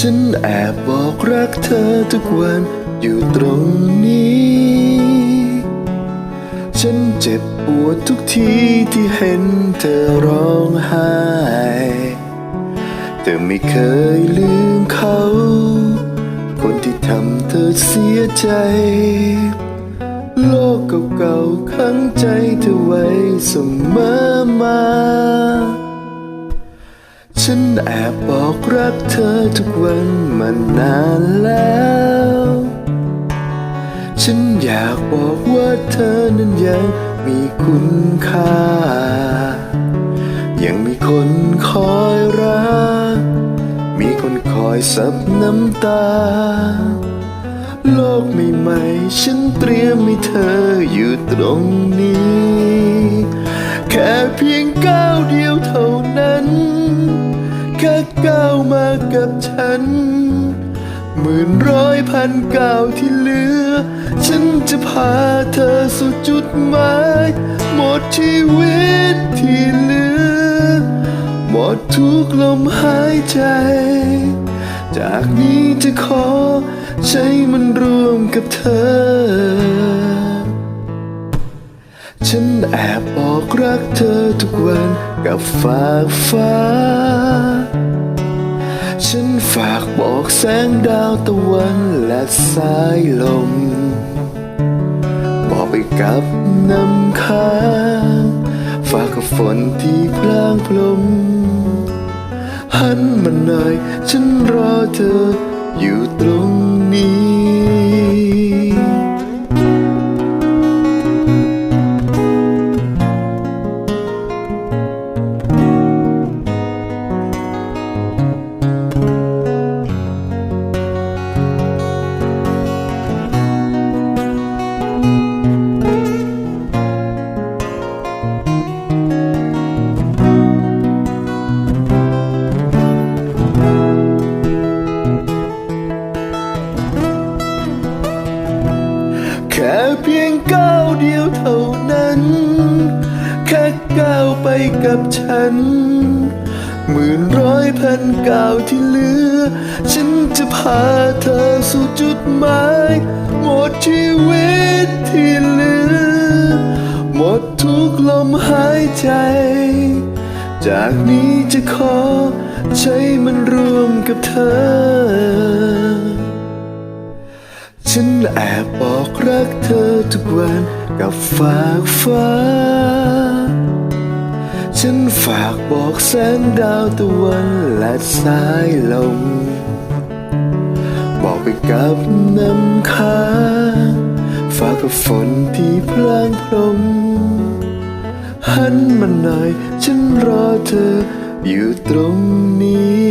ฉันแอบบอกรักเธอทุกวันอยู่ตรงนี้ ฉันเจ็บปวดทุกทีที่เห็นเธอร้องไห้แต่ไม่เคยลืมเขา คนที่ทำเธอเสียใจ โลกเก่าๆขังใจเธอไว้เสมอมา ฉันแอบบอกรักเธอทุกวันมานานแล้ว ฉันอยากบอกว่าเธอนั้นยังมีคุณค่า ยังมีคนคอยรัก มีคนคอยซับน้ำตา โลกใหม่ๆฉันเตรียมให้เธออยู่ตรงนี้ แค่เพียงก้าวเดียวเท่า ก้าวมากับฉัน หมื่นร้อยพันก้าวที่เหลือ ฉันจะพาเธอสู่จุดหมาย หมดชีวิตที่เหลือ หมดทุกลมหายใจ จากนี้จะขอ ใช้มันร่วมกับเธอฉันแอบบอกรักเธอทุกวันกับฝาฟ้า ฉันฝากบอกแสงดาวตะวันและสายลม บอกไปกับน้ำค้างฝากกับฝนที่พลางพลมหันมาหน่อย ฉันรอเธออยู่ตรงนี้ แค่เพียงก้าวเดียวเท่านั้น แค่ก้าวไปกับฉัน หมื่นร้อยพันก้าวที่เหลือ ฉันจะพาเธอสู่จุดหมาย หมดชีวิตที่เหลือ หมดทุกลมหายใจ จากนี้จะขอใช้มันร่วมกับเธอ เธอทุกวันกับฝากฟ้า ฉันฝากบอกแสงดาวตะวันและสายลม บอกไปกับน้ำค้างฝากกับฝนที่พลางพรมหันมาหน่อย ฉันรอเธออยู่ตรงนี้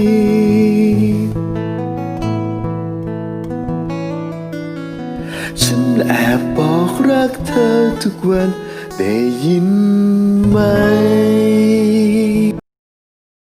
รักเธอทุกวันได้ยินไหม